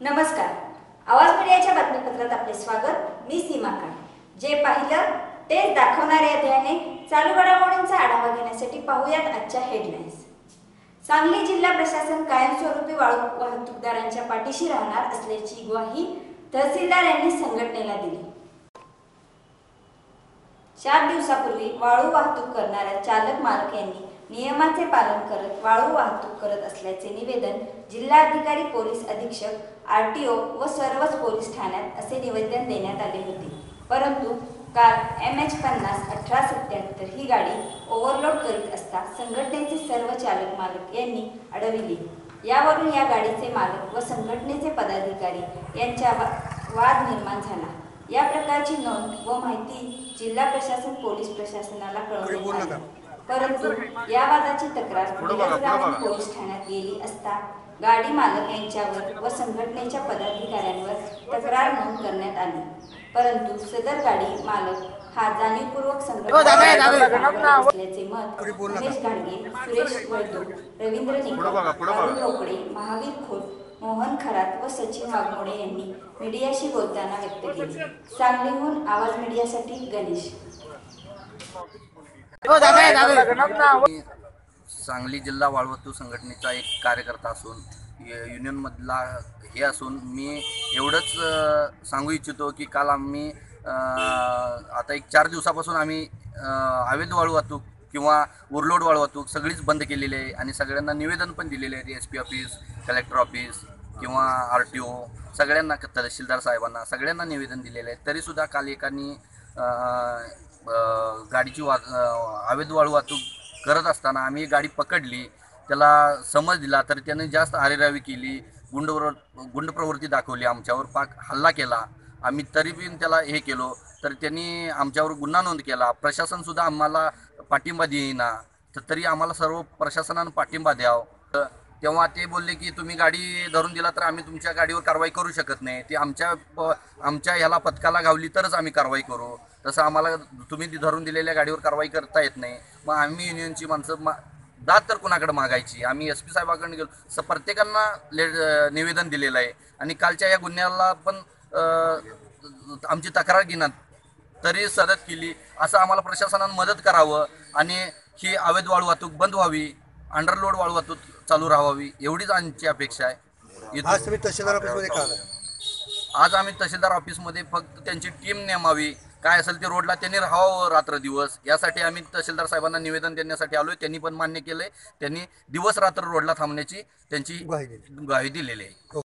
नमस्कार. आवाज मीडियाच्या बातमीपत्रात आपले स्वागत. मी सीमा खान. जे पाहिलं तेच दाखवणारे अध्यायाने चालू घडामोडींचा आढावा घेण्यासाठी पाहूयात आजच्या हेडलाईन्स सांगली जिल्हा प्रशासन कायमस्वरूपी वाळू वाहतूकदारांच्या पाठीशी राहणार असल्याची ग्वाही तहसीलदार यांनी संघटनेला दिली. चार दिवसापूर्वी वाळू वाहतूक करणाऱ्या चालक मालक यांनी नियमाचे पालन करत वाळू वाहतूक करत असल्याचे निवेदन जिल्हाधिकारी पोलीस अधीक्षक आरटीओ व सर्वच पोलीस ठाण्यात असे निवेदन देण्यात आले होते. परंतु काल एम एच पन्नास अठरा सत्याहत्तर ही गाडी ओव्हरलोड करीत असता संघटनेचे सर्व चालक मालक यांनी अडविली. यावरून या गाडीचे मालक व संघटनेचे पदाधिकारी यांच्या वा- वाद निर्माण झाला. या प्रकारची नोंद व माहिती जिल्हा प्रशासन पोलीस प्रशासनाला कळवण्यात आली. परंतु या वादाची तक्रार पोलीस ठाण्यात गेली असता गाडी मालक यांच्यावर व संघटनेच्या पदाधिकाऱ्यांवर तक्रार नोंद करण्यात आली. परंतु सदर गाडी मालक हा जाणीवपूर्वक संघटना असल्याचे मत उमेश घाडगे सुरेश वळदू रवींद्र निकम रोकडे महावीर खोत मोहन खरात व सचिन वाघमोडे यांनी मीडियाशी बोलताना व्यक्त केले. सांगलीहून आवाज मीडियासाठी गणेश. सांगली जिल्हा वाळवतू संघटनेचा एक कार्यकर्ता असून युनियनमधला हे असून मी एवढंच सांगू इच्छितो की काल आम्ही आता एक चार दिवसापासून आम्ही अवैध वाळू वाहतूक किंवा उरलोड वाळू वाहतूक सगळीच बंद केलेली आहे आणि सगळ्यांना निवेदन पण दिलेले आहे S P office collector office किंवा आर टी ओ सगळ्यांना तहसीलदार साहेबांना सगळ्यांना निवेदन दिलेलं आहे तरीसुद्धा काल एकानी गाडीची वा अ, अवैध वाळू वाहतूक करत असताना आम्ही गाडी पकडली. त्याला समज दिला तर त्याने जास्त आरेरावी केली गुंडवर गुंड प्रवृत्ती दाखवली आमच्यावर पाक हल्ला केला. आम्ही तरी पण त्याला हे केलो तर त्यांनी आमच्यावर गुन्हा नोंद केला. प्रशासनसुद्धा आम्हाला पाठिंबा देईना तर तरी आम्हाला सर्व प्रशासनानं पाठिंबा द्यावं. तर तेव्हा ते बोलले की तुम्ही गाडी धरून दिला तर आम्ही तुमच्या गाडीवर कारवाई करू शकत नाही. ती आमच्या प आमच्या ह्याला पथकाला गावली तरच आम्ही कारवाई करू. तसं आम्हाला तुम्ही ती धरून दिलेल्या गाडीवर कारवाई करता येत नाही. मग आम्ही युनियनची माणसं मा दात तर कुणाकडे मागायची? आम्ही एस पी साहेबाकडे गेलो. स प्रत्येकांना ले निवेदन दिलेलं आहे. आणि कालच्या या गुन्ह्याला पण आमची तक्रार घेण्यात तरी सदत केली. असं आम्हाला प्रशासनानं मदत करावं आणि ही अवैध वाळू वाहतूक बंद व्हावी. अंडरलोड वाळू वाहतूक चालू राहावी एवढीच आमची अपेक्षा आहे. आज तुम्ही तहसीलदार ऑफिसमध्ये का? आज आम्ही तहसीलदार ऑफिसमध्ये फक्त त्यांची टीम नेमावी काय असेल ते रोडला त्यांनी राहावं रात्र दिवस. यासाठी आम्ही तहसीलदार साहेबांना निवेदन देण्यासाठी आलोय. त्यांनी पण मान्य केलंय. त्यांनी दिवस रात्र रोडला थांबण्याची त्यांची. ग्वाही दिलेली आहे.